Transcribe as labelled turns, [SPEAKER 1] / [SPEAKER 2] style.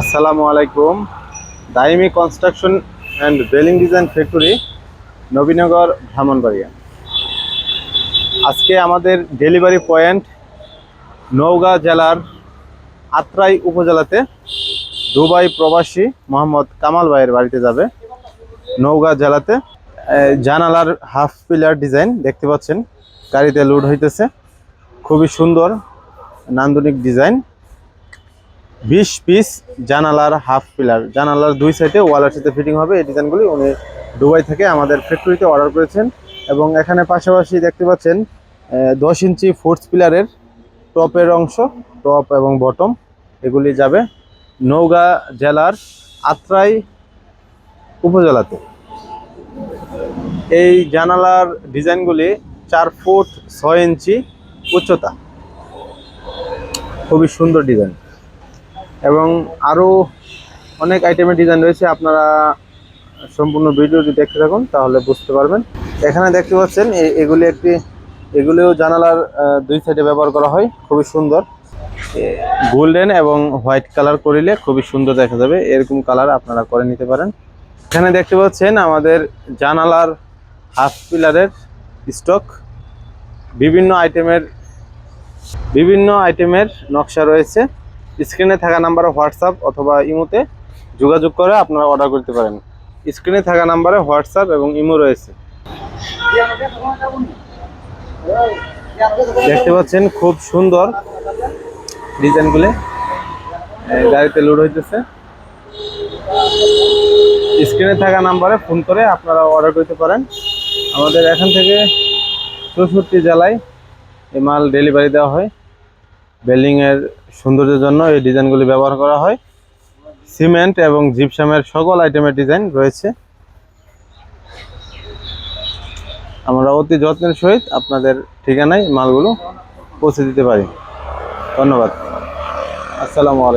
[SPEAKER 1] আসসালামু আলাইকুম। Daimi construction and belling design factory, Nabinagar Brahmanbaria আজকে আমাদের ডেলিভারি পয়েন্ট নওগাঁ জেলার আত্রাই উপজেলাতে দুবাই প্রবাসী মোহাম্মদ কামাল ভাইয়ের বাড়িতে যাবে। নওগাঁ জেলাতে জানালার হাফ পিলার ডিজাইন দেখতে পাচ্ছেন। গাড়িতে লোড হইতেছে। খুবই সুন্দর, নান্দনিক ডিজাইন। বিশ পিস জানালার হাফ পিলার জানালার দুই সাইডে ওয়ালের সাথে ফিটিং হবে। এই ডিজাইনগুলি উনি দুবাই থেকে আমাদের ফ্যাক্টরিতে অর্ডার করেছেন এবং এখানে পাশাপাশি দেখতে পাচ্ছেন দশ ইঞ্চি ফোর্স পিলারের টপের অংশ টপ এবং বটম এগুলি যাবে নওগাঁ জেলার আত্রাই উপজেলাতে। এই জানালার ডিজাইনগুলি চার ফুট ছয় ইঞ্চি উচ্চতা। খুবই সুন্দর ডিজাইন এবং আরও অনেক আইটেমের ডিজাইন রয়েছে। আপনারা সম্পূর্ণ ভিডিওটি দেখতে থাকুন, তাহলে বুঝতে পারবেন। এখানে দেখতে পাচ্ছেন এগুলি একটি, এগুলিও জানালার দুই সাইডে ব্যবহার করা হয়, খুবই সুন্দর। গোল্ডেন এবং হোয়াইট কালার করিলে খুবই সুন্দর দেখা যাবে। এরকম কালার আপনারা করে নিতে পারেন। এখানে দেখতে পাচ্ছেন, আমাদের জানালার হাফ পিলারের স্টক বিভিন্ন আইটেমের বিভিন্ন আইটেমের নকশা রয়েছে। স্ক্রিনে থাকা নাম্বারে হোয়াটসঅ্যাপ অথবা ইমোতে যোগাযোগ করে আপনারা অর্ডার করতে পারেন। স্ক্রিনে থাকা নাম্বারে হোয়াটসঅ্যাপ এবং ইমো রয়েছে। দেখতে পাচ্ছেন খুব সুন্দর ডিজাইনগুলি। গাড়িতে লোড হইতেছে। স্ক্রিনে থাকা নাম্বারে ফোন করে আপনারা অর্ডার করতে পারেন। আমাদের এখান থেকে চৌষট্টি জেলায় এই মাল ডেলিভারি দেওয়া হয়। বিল্ডিং এর সৌন্দর্যের জন্য এই ডিজাইনগুলি ব্যবহার করা হয়। সিমেন্ট এবং জিপসামের সকল আইটেমের ডিজাইন রয়েছে। আমরা অতি যত্নের সহিত আপনাদের ঠিকানায় মালগুলো পৌঁছে দিতে পারি। ধন্যবাদ। আসসালামু আলাইকুম।